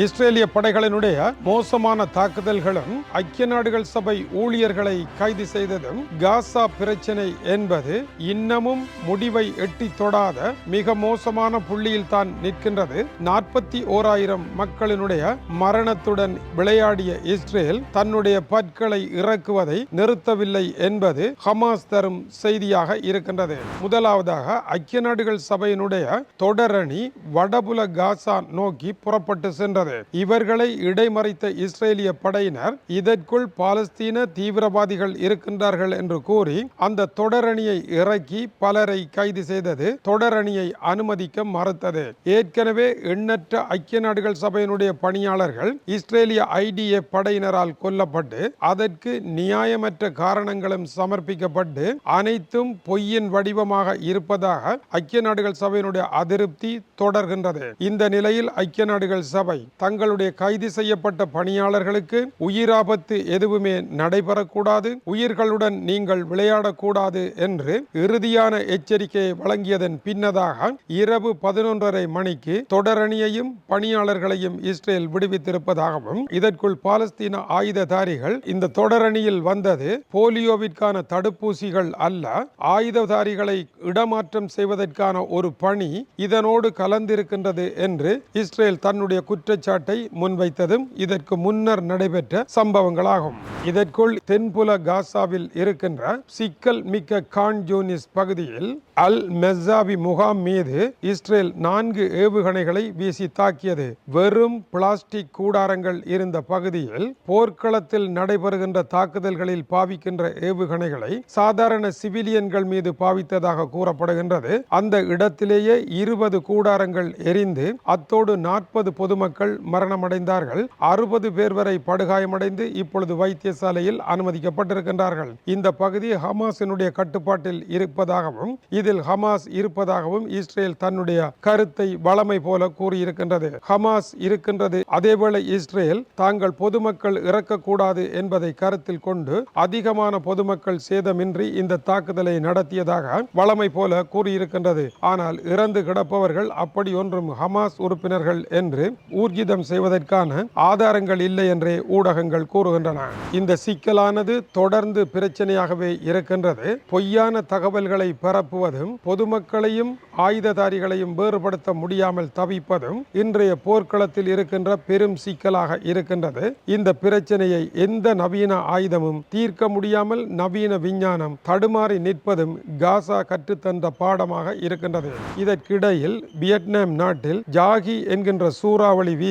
இஸ்ரேலிய படைகளினுடைய மோசமான தாக்குதல்களும் ஐக்கிய நாடுகள் சபை ஊழியர்களை கைது செய்ததும் காசா பிரச்சனை என்பது இன்னமும் முடிவை எட்டி தொடாத மிக மோசமான புள்ளியில் தான் நிற்கின்றது. நாற்பத்தி ஓராயிரம் மக்களினுடைய மரணத்துடன் விளையாடிய இஸ்ரேல் தன்னுடைய பற்களை இறக்குவதை நிறுத்தவில்லை என்பது ஹமாஸ் தரும் செய்தியாக இருக்கின்றது. முதலாவதாக ஐக்கிய நாடுகள் சபையினுடைய தொடரணி வடபுல காசா நோக்கி புறப்பட்டு சென்றது. இவர்களை இடைமறித்த இஸ்ரேலிய படையினர் இதற்குள் பாலஸ்தீன தீவிரவாதிகள் இருக்கின்றார்கள் என்று கூறி அந்த தொடரணியை இறக்கி பலரை கைது செய்தது தொடரணியை அனுமதிக்க மறுத்தது. ஏற்கனவே எண்ணற்ற ஐக்கிய நாடுகள் சபையினுடைய பணியாளர்கள் இஸ்ரேலிய ஐடிஏ படையினரால் கொல்லப்பட்டு அதற்கு நியாயமற்ற காரணங்களும் சமர்ப்பிக்கப்பட்டு அனைத்தும் பொய்யின் வடிவமாக இருப்பதாக ஐக்கிய நாடுகள் சபையினுடைய அதிருப்தி தொடர்கின்றது. இந்த நிலையில் ஐக்கிய நாடுகள் சபை தங்களுடைய கைது செய்யப்பட்ட பணியாளர்களுக்கு உயிராபத்து எதுவுமே நடைபெறக்கூடாது. உயிர்களுடன் நீங்கள் விளையாடக்கூடாது என்று இறுதியான எச்சரிக்கையை வழங்கியதன் பின்னதாக இரவு பதினொன்றரை மணிக்கு தொடரணியையும் பணியாளர்களையும் இஸ்ரேல் விடுவித்திருப்பதாகவும் இதற்குள் பாலஸ்தீன ஆயுததாரிகள் இந்த தொடரணியில் வந்தது. போலியோவிற்கான தடுப்பூசிகள் அல்ல ஆயுததாரிகளை இடமாற்றம் செய்வதற்கான ஒரு பணி இதனோடு கலந்திருக்கின்றது என்று இஸ்ரேல் தன்னுடைய குற்ற குற்றச்சாட்டை முன்வைத்ததும் இதற்கு முன்னர் நடைபெற்ற சம்பவங்களாகும். இதற்குள் தென்புல காசாவில் இருக்கின்ற சிக்கல் மிக்க கான் ஜூனிஸ் பகுதியில் அல் மெசாபி முகாம் மீது இஸ்ரேல் நான்கு ஏவுகணைகளை வீசி தாக்கியது. வெறும் பிளாஸ்டிக் கூடாரங்கள் இருந்த பகுதியில் போர்க்களத்தில் நடைபெறுகின்ற தாக்குதல்களில் பாவிக்கின்ற ஏவுகணைகளை சாதாரண சிவிலியன்கள் மீது பாவித்ததாக கூறப்படுகின்றது. அந்த இடத்திலேயே இருபது கூடாரங்கள் எரிந்து அத்தோடு நாற்பது பொதுமக்கள் மரணமடைந்தார்கள். அறுபது பேர் வரை படுகாயமடைந்து இப்பொழுது வைத்தியசாலையில் அனுமதிக்கப்பட்டிருக்கின்றார்கள். இந்த பகுதி ஹமாஸினுடைய கட்டுப்பாட்டில் இருப்பதாகவும் இதில் ஹமாஸ் இருப்பதாகவும் இஸ்ரேல் தன்னுடைய கருத்தை வளமை போல கூறியிருக்கின்றது. ஹமாஸ் இருக்கின்றது அதேவேளை இஸ்ரேல் தாங்கள் பொதுமக்கள் இறக்கக்கூடாது என்பதை கருத்தில் கொண்டு அதிகமான பொதுமக்கள் சேதமின்றி இந்த தாக்குதலை நடத்தியதாக வளமை போல கூறியிருக்கின்றது. ஆனால் இறந்து கிடப்பவர்கள் அப்படி ஒன்றும் ஹமாஸ் உறுப்பினர்கள் என்று ஊர்ஜி ஊர்ஜிதம் செய்வதற்கான ஆதாரங்கள் இல்லை என்றே ஊடகங்கள் கூறுகின்றன. இந்த சிக்கலானது தொடர்ந்து பிரச்சனையாகவே இருக்கின்றது. பொய்யான தகவல்களை பரப்புவதும் பொதுமக்களையும் ஆயுததாரிகளையும் வேறுபடுத்த முடியாமல் தவிப்பதும் இன்றைய போர்க்களத்தில் இருக்கின்ற பெரும் சிக்கலாக இருக்கின்றது. இந்த பிரச்சனையை எந்த நவீன ஆயுதமும் தீர்க்க முடியாமல் நவீன விஞ்ஞானம் தடுமாறி நிற்பதும் காசா கற்றுத்தந்த பாடமாக இருக்கின்றது. இதற்கிடையில் வியட்நாம் நாட்டில் ஜாகி என்கின்ற சூறாவளி வீசி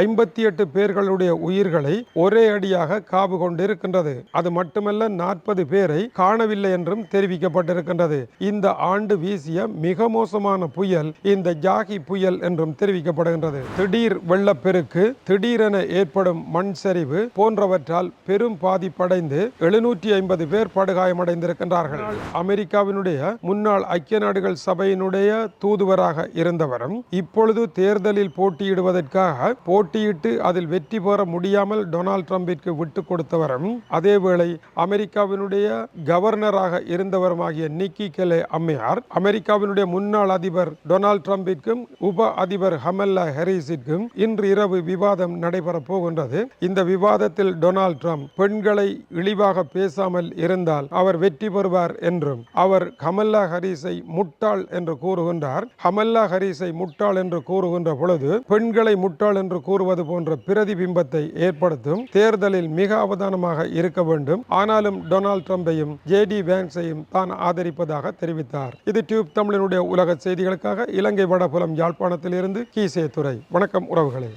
ஐம்பத்தி எட்டு பேர்களுடைய உயிர்களை ஒரே அடியாக காவு கொண்டிருக்கின்றது. அது மட்டுமல்ல நாற்பது பேரை காணவில்லை என்றும் தெரிவிக்கப்பட்டிருக்கின்றது. இந்த ஆண்டு வீசிய மிக மோசமான புயல் இந்த ஜாகி புயல் என்றும் தெரிவிக்கப்படுகின்றது. திடீர் வெள்ளப்பெருக்கு திடீரென ஏற்படும் மண் சரிவு போன்றவற்றால் பெரும் பாதிப்படைந்து எழுநூற்றி ஐம்பது பேர் படுகாயமடைந்திருக்கின்றார்கள். அமெரிக்காவினுடைய முன்னாள் ஐக்கிய நாடுகள் சபையினுடைய தூதுவராக இருந்தவரும் இப்பொழுது தேர்தலில் போட்டியிடுவதற்காக எதிராக போட்டியிட்டு அதில் வெற்றி பெற முடியாமல் டொனால்ட் ட்ரம்பிற்கு விட்டு கொடுத்தவரும் அதேவேளை அமெரிக்காவினுடைய கவர்னராக இருந்தவருமாகிய நிக்கி கெலே அம்மையார் அமெரிக்காவினுடைய முன்னாள் அதிபர் டொனால்ட் ட்ரம்பிற்கும் உப அதிபர் ஹமல்லா ஹெரிஸிற்கும் இன்று இரவு விவாதம் நடைபெறப் போகின்றது. இந்த விவாதத்தில் டொனால்ட் ட்ரம்ப் பெண்களை இழிவாக பேசாமல் இருந்தால் அவர் வெற்றி பெறுவார் என்றும் அவர் கமல்லா ஹரிஸை முட்டாள் என்று கூறுகின்றார். ஹமல்லா ஹரிஸை முட்டாள் என்று கூறுகின்ற பொழுது பெண்களை முட்டாள் என்று கூறுவது போன்ற பிரதிபிம்பத்தை ஏற்படுத்தும் தேர்தலில் மிக அவதானமாக இருக்க வேண்டும். ஆனாலும் டொனால்ட் ட்ரம்பையும் ஜேடி வேன்ஸையும் தான் ஆதரிப்பதாக தெரிவித்தார். இது டியூப் தமிழனுடைய உலக செய்திகளுக்காக இலங்கை வடபுலம் யாழ்ப்பாணத்தில் இருந்து கீசே துறை வணக்கம் உறவுகளே.